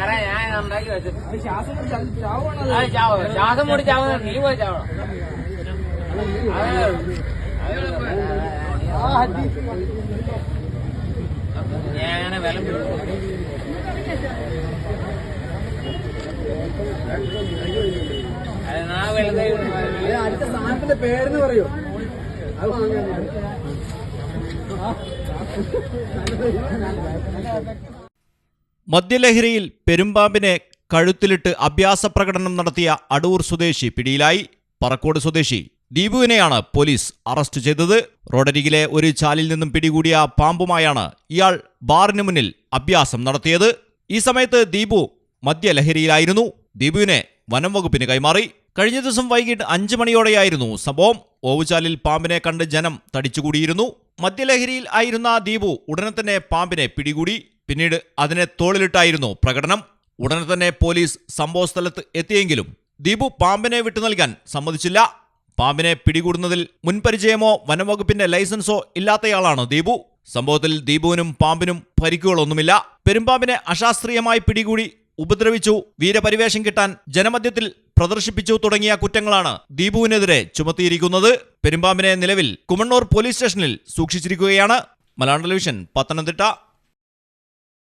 ഉണ്ടാക്കി വെച്ചിട്ട് ശ്വാസം മുട്ടി ചാ- ചാവുകയാണത്. അത് ചാവും ശ്വാസം മുടി ചാവുന്ന നീ പോയി ചാവണം ഞാൻ വില അടുത്ത സാധനത്തിന്റെ പേരെന്ന് പറയോ അത് വാങ്ങാൻ മദ്യലഹരിയിൽ പെരുമ്പാമ്പിനെ കഴുത്തിലിട്ട് അഭ്യാസ പ്രകടനം നടത്തിയ അടൂർ സ്വദേശി പിടിയിലായി. പറക്കോട് സ്വദേശി ദീപുവിനെയാണ് പോലീസ് അറസ്റ്റ് ചെയ്തത്. റോഡരികിലെ ഒരു ചാലിൽ നിന്നും പിടികൂടിയ പാമ്പുമായാണ് ഇയാൾ ബാറിന് മുന്നിൽ അഭ്യാസം നടത്തിയത്. ഈ സമയത്ത് ദീപു മദ്യലഹരിയിലായിരുന്നു. ദീപുവിനെ വനം വകുപ്പിന് കൈമാറി. കഴിഞ്ഞ ദിവസം വൈകിട്ട് അഞ്ചു മണിയോടെയായിരുന്നു സംഭവം. ഓവുചാലിൽ പാമ്പിനെ കണ്ട് ജനം തടിച്ചുകൂടിയിരുന്നു. മദ്യലഹരിയിൽ ആയിരുന്ന ദീപു ഉടനെ തന്നെ പാമ്പിനെ പിടികൂടി. പിന്നീട് അതിനെ തോളിലിട്ടായിരുന്നു പ്രകടനം. ഉടനെ തന്നെ പോലീസ് സംഭവസ്ഥലത്ത് എത്തിയെങ്കിലും ദീപു പാമ്പിനെ വിട്ടു നൽകാൻ സമ്മതിച്ചില്ല. പാമ്പിനെ പിടികൂടുന്നതിൽ മുൻപരിചയമോ വനംവകുപ്പിന്റെ ലൈസൻസോ ഇല്ലാത്തയാളാണ് ദീപു. സംഭവത്തിൽ ദീപുവിനും പാമ്പിനും പരിക്കുകളൊന്നുമില്ല. പെരുമ്പാമ്പിനെ അശാസ്ത്രീയമായി പിടികൂടി ഉപദ്രവിച്ചു. വീരപരിവേഷം കിട്ടാൻ ജനമധ്യത്തിൽ പ്രദർശിപ്പിച്ചു തുടങ്ങിയ കുറ്റങ്ങളാണ് ദീപുവിനെതിരെ ചുമത്തിയിരിക്കുന്നത്. പെരുമ്പാമ്പിനെ നിലവിൽ കുമണ്ണൂർ പോലീസ് സ്റ്റേഷനിൽ സൂക്ഷിച്ചിരിക്കുകയാണ്. Malayalam television Pathanamthitta.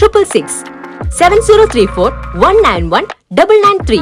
triple six seven zero three four one nine one double nine three